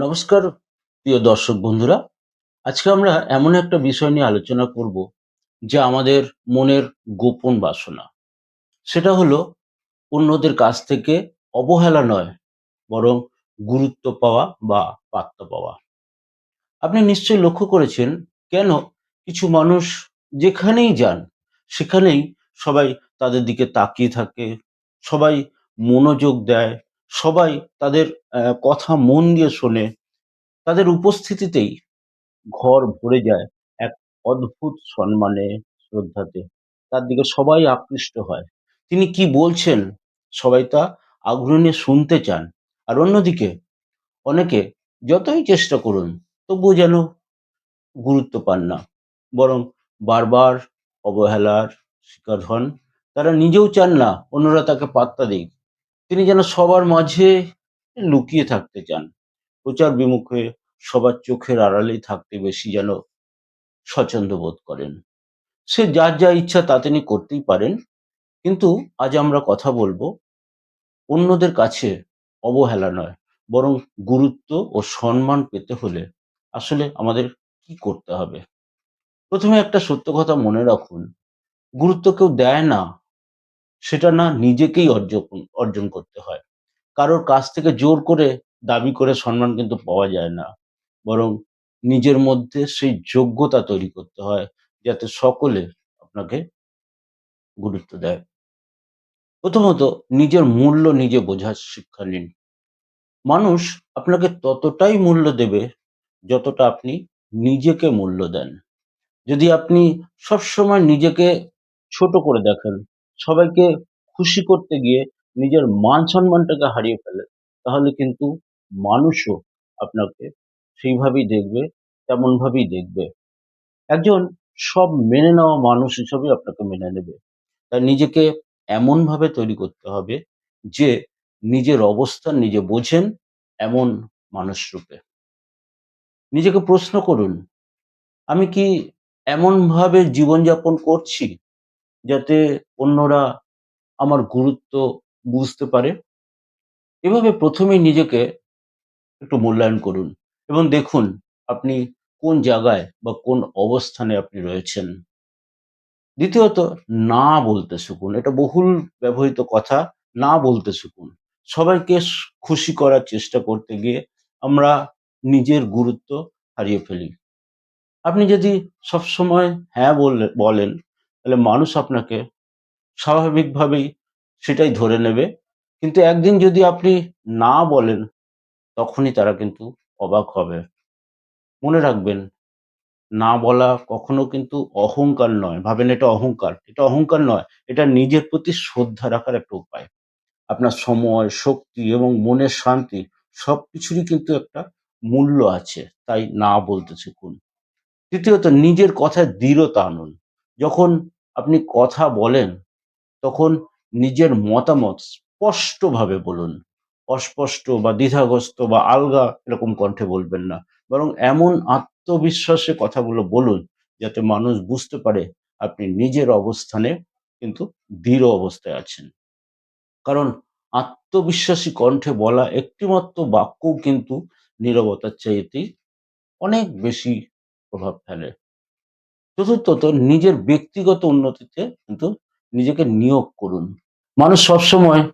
নমস্কার, প্রিয় দর্শক বন্ধুরা। আজকে আমরা এমন একটা বিষয় নিয়ে আলোচনা করব, যে আমাদের মনের গোপন বাসনা। সেটা হলো, অন্যদের কাছ থেকে অবহেলা নয়, বরং গুরুত্ব পাওয়া বা পাত্তা পাওয়া। আপনি নিশ্চয়ই লক্ষ্য করেছেন, কেন কিছু মানুষ যেখানেই যান, সেখানেই সবাই তাদের দিকে তাকিয়ে থাকে, সবাই মনোযোগ দেয় সবাই তাদের কথা মন দিয়ে শোনে। তাদের উপস্থিতিতেই ঘর ভরে যায় এক অদ্ভুত সম্মানে, শ্রদ্ধাতে। তার দিকে সবাই আকৃষ্ট হয়। তিনি কি বলছেন? সবাই তা আগ্রহ নিয়ে শুনতে চান। আর অন্যদিকে, অনেকে, যতই চেষ্টা করুন, তবুও যেন গুরুত্ব পান না। বরং বারবার অবহেলার শিকার হন। তারা নিজেও চান না অন্যরা তাকে পাত্তা দিক। তিনি যেন সবার মাঝে লুকিয়ে থাকতে চান। প্রচার বিমুখে সবার চোখের আড়ালেই থাকতে বেশি যেন স্বচ্ছন্দ বোধ করেন। সে যার যা ইচ্ছা তা তিনি করতেই পারেন, কিন্তু আজ আমরা কথা বলব অন্যদের কাছে অবহেলা নয়, বরং গুরুত্ব ও সম্মান পেতে হলে আসলে আমাদের কি করতে হবে। প্রথমে একটা সত্য কথা মনে রাখুন, গুরুত্ব কেউ দেয় না সেটা না নিজেকেই অর্জন অর্জন করতে হয়। কারোর কাছ থেকে জোর করে দাবি করে সম্মান কিন্তু পাওয়া যায় না। বরং নিজের মধ্যে সেই যোগ্যতা তৈরি করতে হয়, যাতে সকলে আপনাকে গুরুত্ব দেয়। প্রথমত, নিজের মূল্য নিজে বোঝার শিক্ষা নিন। মানুষ আপনাকে ততটাই মূল্য দেবে, যতটা আপনি নিজেকে মূল্য দেন। যদি আপনি সবসময় নিজেকে ছোট করে দেখেন সবাইকে খুশি করতে গিয়ে নিজের মান সম্মানটাকে হারিয়ে ফেলেন তাহলে কিন্তু মানুষও আপনাকে সেইভাবেই দেখবে তেমন ভাবেই দেখবে। একজন সব মেনে নেওয়া মানুষ হিসেবে আপনাকে মেনে নেবে। তাই নিজেকে এমন ভাবে তৈরি করতে হবে যে নিজের অবস্থান নিজে বোঝেন এমন মানুষ রূপে। নিজেকে প্রশ্ন করুন, আমি কি এমন ভাবে জীবনযাপন করছি? যাতে অন্যরা আমার গুরুত্ব বুঝতে পারে এভাবে প্রথমেই নিজেকে একটু মূল্যায়ন করুন এবং দেখুন আপনি কোন জায়গায় বা কোন অবস্থানে আপনি রয়েছেন। দ্বিতীয়ত, না বলতে শিখুন। এটা বহুল ব্যবহৃত কথা, না বলতে শিখুন। সবাইকে খুশি করার চেষ্টা করতে গিয়ে আমরা নিজের গুরুত্ব হারিয়ে ফেলি। আপনি যদি সবসময় হ্যাঁ বললে, বলেন তাহলে মানুষ আপনাকে স্বাভাবিকভাবেই সেটাই ধরে নেবে। কিন্তু একদিন যদি আপনি না বলেন, তখনই তারা কিন্তু অবাক হবে। মনে রাখবেন, না বলা কখনো কিন্তু অহংকার নয়। ভাবেন এটা অহংকার এটা অহংকার নয়, এটা নিজের প্রতি শ্রদ্ধা রাখার একটা উপায়। আপনার সময়, শক্তি এবং মনের শান্তি সবকিছুরই কিন্তু একটা মূল্য আছে, তাই না বলতে শিখুন। তৃতীয়ত, নিজের কথায় দৃঢ়তা আনুন। যখন আপনি কথা বলেন, তখন নিজের মতামত স্পষ্টভাবে বলুন। অস্পষ্ট বা দ্বিধাগ্রস্ত বা আলগা এরকম কণ্ঠে বলবেন না। বরং এমন আত্মবিশ্বাসে কথাগুলো বলুন, যাতে মানুষ বুঝতে পারে আপনি নিজের অবস্থানে কিন্তু দৃঢ় অবস্থায় আছেন। কারণ আত্মবিশ্বাসী কণ্ঠে বলা একটিমাত্র বাক্যও কিন্তু নীরবতার চাইতেই অনেক বেশি প্রভাব ফেলে। চতুর্থত নিজের ব্যক্তিগত উন্নতিতে কিন্তু নিজেকে নিয়োগ করুন। মানুষ সবসময়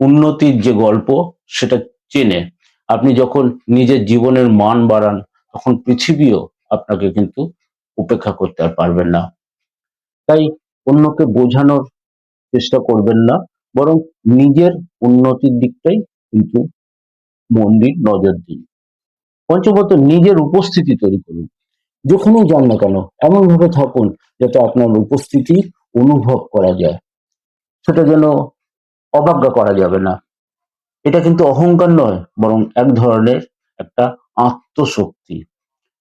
উন্নতির যে গল্প সেটা চেনে। আপনি যখন নিজের জীবনের মান বাড়ান, তখন পৃথিবীও আপনাকে কিন্তু উপেক্ষা করতে আর পারবেন না। তাই অন্যকে বোঝানোর চেষ্টা করবেন না, বরং নিজের উন্নতির দিকটাই কিন্তু মন্দির নজর দিন। পঞ্চমত, নিজের উপস্থিতি তৈরি করুন। যেখানেই যান না কেন এমন ভাবে থাকুন যাতে আপনার উপস্থিতি অনুভব করা যায়। সেটা যেন অবজ্ঞা করা যাবে না। এটা কিন্তু অহংকার নয়, বরং এক ধরনের একটা আত্মশক্তি,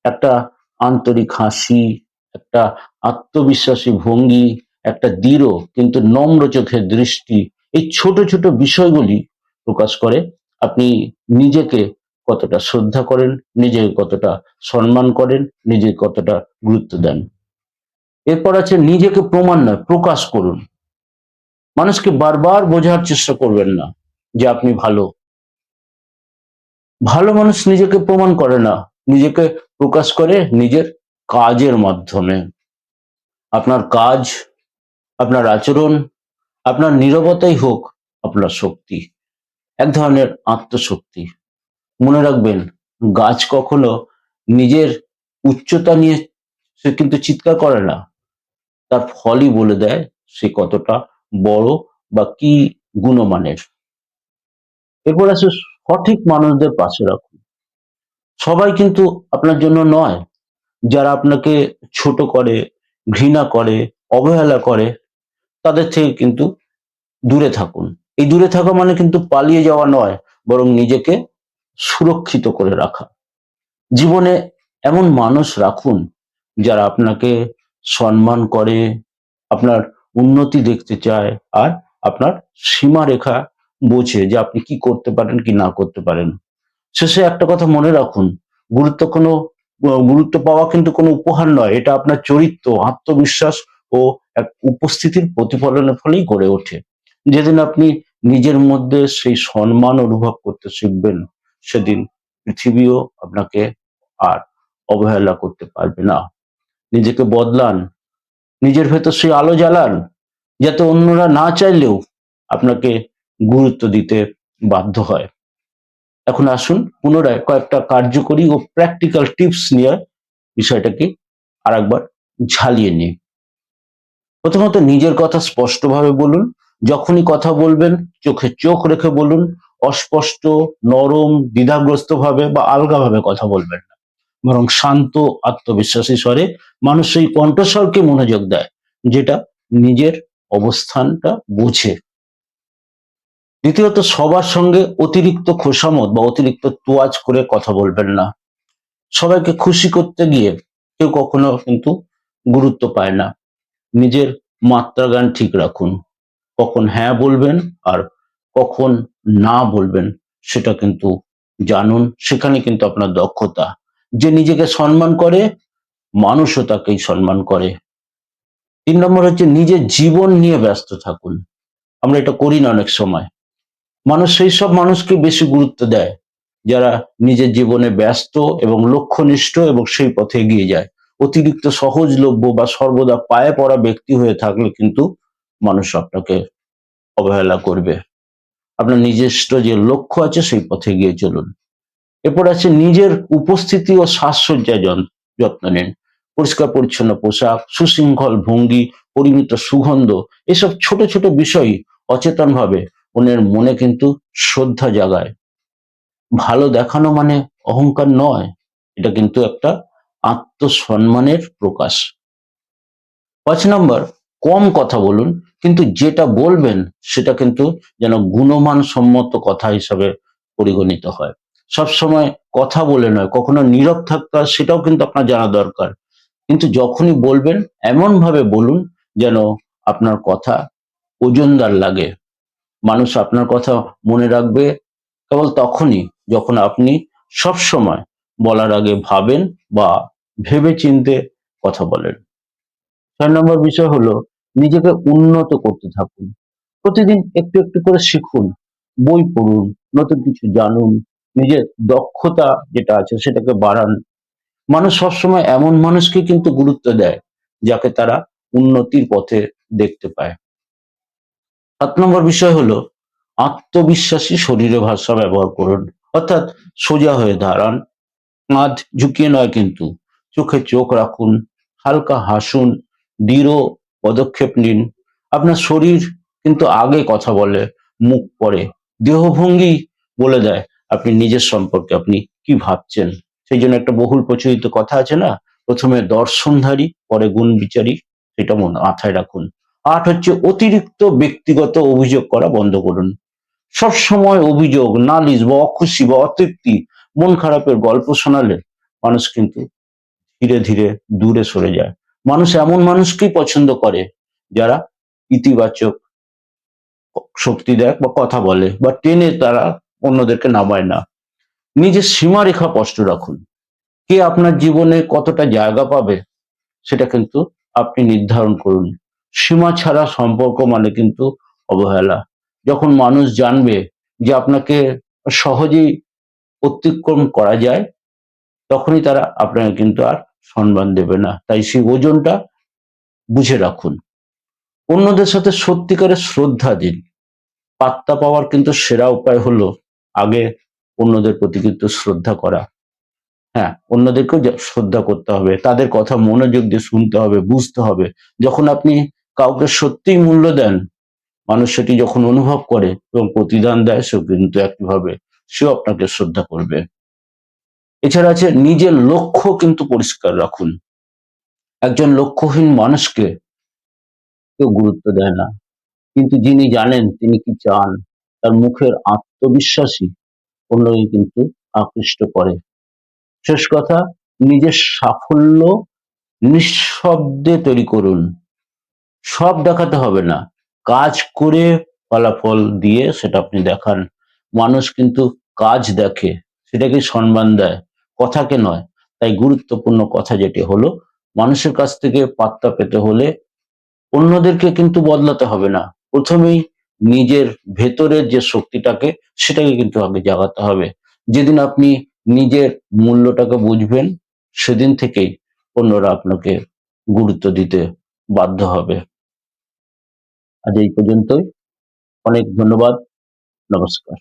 একটা আন্তরিক হাসি, একটা আত্মবিশ্বাসী ভঙ্গি, একটা দৃঢ় কিন্তু নম্র চোখের দৃষ্টি। এই ছোট ছোট বিষয়গুলি প্রকাশ করে আপনি নিজেকে কতটা শ্রদ্ধা করেন নিজেকে কতটা সম্মান করেন নিজেকে কতটা গুরুত্ব দেন। এরপর আছে, নিজেকে প্রমাণ নয়, প্রকাশ করুন। মানুষকে বারবার বোঝার চেষ্টা করবেন না যে আপনি ভালো। ভালো মানুষ নিজেকে প্রমাণ করে না, নিজেকে প্রকাশ করে নিজের কাজের মাধ্যমে। আপনার কাজ, আপনার আচরণ, আপনার নীরবতাই হোক, আপনার শক্তি, এক ধরনের আত্মশক্তি। মনে রাখবেন, গাছ কখনো নিজের উচ্চতা নিয়ে সে কিন্তু চিৎকার করে না। তার ফলই বলে দেয় সে কতটা বড় বা কি গুণমানের। এরপর আছে সঠিক মানুষদের পাশে রাখুন। সবাই কিন্তু আপনার জন্য নয়। যারা আপনাকে ছোট করে, ঘৃণা করে, অবহেলা করে, তাদের থেকে কিন্তু দূরে থাকুন। এই দূরে থাকা মানে কিন্তু পালিয়ে যাওয়া নয়, বরং নিজেকে সুরক্ষিত করে রাখা। জীবনে এমন মানুষ রাখুন যারা আপনাকে সম্মান করে, আপনার উন্নতি দেখতে চায় আর আপনার সীমারেখা বোঝে যে আপনি কি করতে পারেন, কি না করতে পারেন। শেষে একটা কথা মনে রাখুন, গুরুত্ব কোনো, গুরুত্ব পাওয়া কিন্তু কোনো উপহার নয়, এটা আপনার চরিত্র, আত্মবিশ্বাস ও এক উপস্থিতির প্রতিফলনের ফলেই গড়ে ওঠে। যেদিন আপনি নিজের মধ্যে সেই সম্মান অনুভব করতে শিখবেন সেদিন পৃথিবীও আপনাকে আর অবহেলা করতে পারবে না। নিজেকে বদলান, নিজের ভেতর সেই আলো জ্বালান, যাতে অন্যরা না চাইলেও আপনাকে গুরুত্ব দিতে বাধ্য হয়। এখন আসুন পুনরায় কয়েকটা কার্যকরী ও প্র্যাকটিক্যাল টিপস নিয়ে বিষয়টাকে আরেকবার ঝালিয়ে নিই। প্রথমত নিজের কথা স্পষ্টভাবে বলুন, যখনই কথা বলবেন, চোখে চোখ রেখে বলুন অস্পষ্ট, নরম দ্বিধাগ্রস্ত ভাবে বা আলগাভাবে কথা বলবেন না। বরং শান্ত আত্মবিশ্বাসী স্বরে মানুষ সেই কণ্ঠস্বরকে মনোযোগ দেয়, যেটা নিজের অবস্থানটা বুঝে। দ্বিতীয়ত, সবার সঙ্গে অতিরিক্ত খোসামত বা অতিরিক্ত তোয়াজ করে কথা বলবেন না। সবাইকে খুশি করতে গিয়ে কেউ কখনো কিন্তু গুরুত্ব পায় না। নিজের মাত্রা গান ঠিক রাখুন। কখন হ্যাঁ বলবেন আর কখন না বলবেন, সেটা কিন্তু জানুন। সেখানে কিন্তু আপনার দক্ষতা। যে নিজেকে সম্মান করে, মানুষও তাকেই সম্মান করে। তিন নম্বর হচ্ছে নিজের জীবন নিয়ে ব্যস্ত থাকুন। আমরা এটা করি না অনেক সময়। মানুষ সেই সব মানুষকে বেশি গুরুত্ব দেয়, যারা নিজের জীবনে ব্যস্ত এবং লক্ষ্যনিষ্ঠ এবং সেই পথে এগিয়ে যায়। অতিরিক্ত সহজলভ্য বা সর্বদা পায়ে পড়া ব্যক্তি হয়ে থাকলে কিন্তু মানুষ আপনাকে অবহেলা করবে। আপনার নিজস্ব যে লক্ষ্য আছে সেই পথে গিয়ে চলুন। এরপর আছে নিজের উপস্থিতি ও যন- যত্ন নিন। পরিষ্কার, পরিচ্ছন্ন পোশাক, সুশৃঙ্খল ভঙ্গি, পরিমিত সুগন্ধ, এসব ছোট ছোট বিষয় অচেতন ভাবে ওনের মনে কিন্তু শ্রদ্ধা জাগায়। ভালো দেখানো মানে অহংকার নয়, এটা কিন্তু একটা আত্মসম্মানের প্রকাশ। পাঁচ নম্বর, কম কথা বলুন কিন্তু যেটা বলবেন, সেটা কিন্তু যেন গুণমান সম্মত কথা হিসাবে পরিগণিত হয়। সব সময় কথা বলে নয়, কখনো নীরব থাকা সেটাও কিন্তু আপনার জানা দরকার। কিন্তু যখনই বলবেন এমন ভাবে বলুন যেন আপনার কথা ওজনদার লাগে। মানুষ আপনার কথা মনে রাখবে কেবল তখনই যখন আপনি সব সময় বলার আগে ভাবেন বা ভেবে চিনতে কথা বলেন। ছয় নম্বর বিষয় হলো নিজেকে উন্নত করতে থাকুন। প্রতিদিন একটু একটু করে শিখুন, বই পড়ুন, নতুন কিছু জানুন, নিজের দক্ষতা যেটা আছে সেটাকে বাড়ান। মানুষ সবসময় এমন মানুষকে কিন্তু গুরুত্ব দেয়, যাকে তারা উন্নতির পথে দেখতে পায়। সাত নম্বর বিষয় হলো, আত্মবিশ্বাসী শরীরে ভাষা ব্যবহার করুন, অর্থাৎ সোজা হয়ে দাঁড়ান। কাঁধ ঝুঁকিয়ে নয় কিন্তু, চোখে চোখ রাখুন, হালকা হাসুন, দৃঢ় পদক্ষেপ নিন। আপনার শরীর কিন্তু আগে কথা বলে, মুখ পরে দেহভঙ্গি বলে দেয় আপনি নিজের সম্পর্কে, আপনি কি ভাবছেন? সেই জন্য একটা বহুল প্রচলিত কথা আছে না, প্রথমে দর্শনধারী, পরে গুণ বিচারী, সেটা মনে, মাথায় রাখুন। আট হচ্ছে অতিরিক্ত ব্যক্তিগত অভিযোগ করা বন্ধ করুন। সব সময় অভিযোগ, নালিশ বা অখুশি বা অতৃপ্তি, মন খারাপের গল্প শোনালে মানুষ কিন্তু ধীরে ধীরে দূরে সরে যায়। মানুষ এমন মানুষকেই পছন্দ করে যারা ইতিবাচক শক্তি দেয় বা কথা বলে বা টেনে তারা অন্যদেরকে নামায় না। নিজের সীমারেখা স্পষ্ট রাখুন। কে আপনার জীবনে কতটা জায়গা পাবে সেটা কিন্তু আপনি নির্ধারণ করুন। সীমা ছাড়া সম্পর্ক মানে কিন্তু অবহেলা। যখন মানুষ জানবে যে আপনাকে সহজেই অতিক্রম করা যায়, তখনই তারা আপনাকে কিন্তু আর সম্মান দেবে না। তাই সেই ওজনটা বুঝে রাখুন। অন্যদের সাথে সত্যিকারের শ্রদ্ধা দিন। পাত্তা পাওয়ার কিন্তু সেরা উপায় হলো আগে অন্যদের প্রতি কিন্তু শ্রদ্ধা করা। হ্যাঁ অন্যদেরকেও শ্রদ্ধা করতে হবে, তাদের কথা মনোযোগ দিয়ে শুনতে হবে, বুঝতে হবে। যখন আপনি কাউকে সত্যিই মূল্য দেন, মানুষ সেটি যখন অনুভব করে এবং প্রতিদান দেয়, সেও কিন্তু একইভাবে, সেও আপনাকে শ্রদ্ধা করবে। এছাড়া আছে নিজের লক্ষ্য কিন্তু পরিষ্কার রাখুন। একজন লক্ষ্যহীন মানুষকে কেউ গুরুত্ব দেয় না। কিন্তু যিনি জানেন তিনি কি চান, তার মুখের আত্মবিশ্বাসী অন্যকে কিন্তু আকৃষ্ট করে। শেষ কথা, নিজের সাফল্য নিঃশব্দে তৈরি করুন। সব দেখাতে হবে না। কাজ করে ফলাফল দিয়ে সেটা আপনি দেখান। মানুষ কিন্তু কাজ দেখে, সেটাকে সম্মান দেয়। কথাকে নয়, তাই গুরুত্বপূর্ণ কথা যেটি হলো, মানুষের কাছ থেকে পাত্তা পেতে হলে অন্যদেরকে কিন্তু বদলাতে হবে না। প্রথমেই নিজের ভেতরের যে শক্তিটাকে, সেটাকে কিন্তু আগে জাগাতে হবে। যেদিন আপনি নিজের মূল্যটাকে বুঝবেন, সেদিন থেকেই অন্যরা আপনাকে গুরুত্ব দিতে বাধ্য হবে। আজ এই পর্যন্তই। অনেক ধন্যবাদ। নমস্কার।